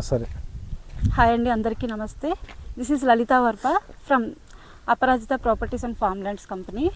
సరే. హాయ్ అండి అందరికీ నమస్తే. This is Lalitha Varpa from Aparajitha properties and farm lands company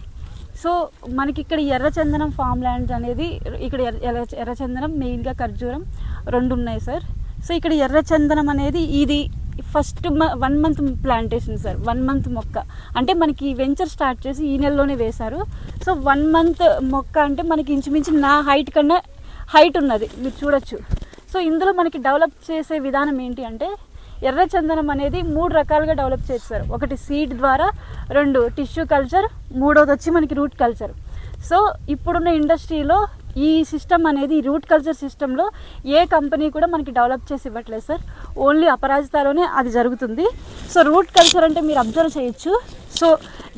so మనకి ఇక్కడ ఎర్రచందనం ఫామ్ ల్యాండ్స్ అనేది ఇక్కడ ఎర్ర- ఎర్ర- ఎర్రచందనం మెయిన్గా ఖర్జూరం రెండు ఉన్నాయి సార్ సో ఇక్కడ ఎర్రచందనం అనేది ఇది first one month plantation sir one month మొక్క. అంటే మనకి వెంచర్ స్టార్ట్ చేసి ఈ నెలలోనే వేశారు. సో వన్ మంత్ మొక్క అంటే మనకి ఇంచుమించు నా హైట్ కన్నా హైట్ ఉన్నది. మీరు చూడొచ్చు. సో ఇందులో మనకి డెవలప్ చేసే విధానం ఏంటి అంటే ఎర్రచందనం అనేది మూడు రకాలుగా డెవలప్ చేస్తారు. ఒకటి సీడ్ ద్వారా రెండు టిష్యూ కల్చర్ మూడోది వచ్చి మనకి రూట్ కల్చర్. సో ఇప్పుడున్న ఇండస్ట్రీలో ఈ సిస్టమ్ అనేది రూట్ కల్చర్ సిస్టంలో ఏ కంపెనీ కూడా మనకి డెవలప్ చేసి ఇవ్వట్లేదు సార్. ఓన్లీ అపరాజితాలోనే అది జరుగుతుంది. సో రూట్ కల్చర్ అంటే మీరు అబ్జర్వ్ చేయొచ్చు. సో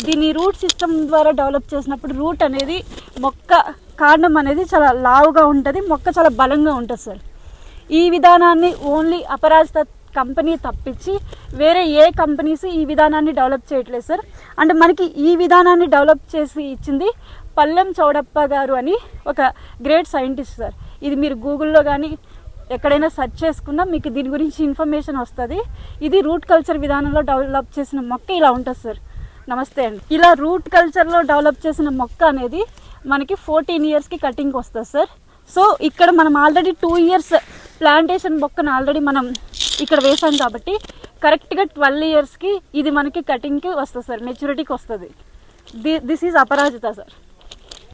దీని రూట్ సిస్టమ్ ద్వారా డెవలప్ చేసినప్పుడు రూట్ అనేది మొక్క కాండం అనేది చాలా లావుగా ఉంటుంది మొక్క చాలా బలంగా ఉంటుంది సార్. ఈ విధానాన్ని ఓన్లీ అపరాజిత కంపెనీ తప్పించి వేరే ఏ కంపెనీస్ ఈ విధానాన్ని డెవలప్ చేయట్లేదు సార్. అంటే మనకి ఈ విధానాన్ని డెవలప్ చేసి ఇచ్చింది పల్లెం చౌడప్ప గారు అని ఒక గ్రేట్ సైంటిస్ట్ సార్. ఇది మీరు గూగుల్లో కానీ ఎక్కడైనా సెర్చ్ చేసుకున్నా మీకు దీని గురించి ఇన్ఫర్మేషన్ వస్తుంది. ఇది రూట్ కల్చర్ విధానంలో డెవలప్ చేసిన మొక్క ఇలా ఉంటుంది సార్. నమస్తే అండి. ఇలా రూట్ కల్చర్లో డెవలప్ చేసిన మొక్క అనేది మనకి ఫోర్టీన్ ఇయర్స్కి కటింగ్ వస్తుంది సార్. సో ఇక్కడ మనం ఆల్రెడీ టూ ఇయర్స్ ప్లాంటేషన్ మొక్కను ఆల్రెడీ మనం ఇక్కడ వేసాం కాబట్టి కరెక్ట్గా ట్వెల్వ్ ఇయర్స్కి ఇది మనకి కటింగ్కి వస్తుంది సార్ మెచ్యూరిటీకి వస్తుంది. This is Aparajita sir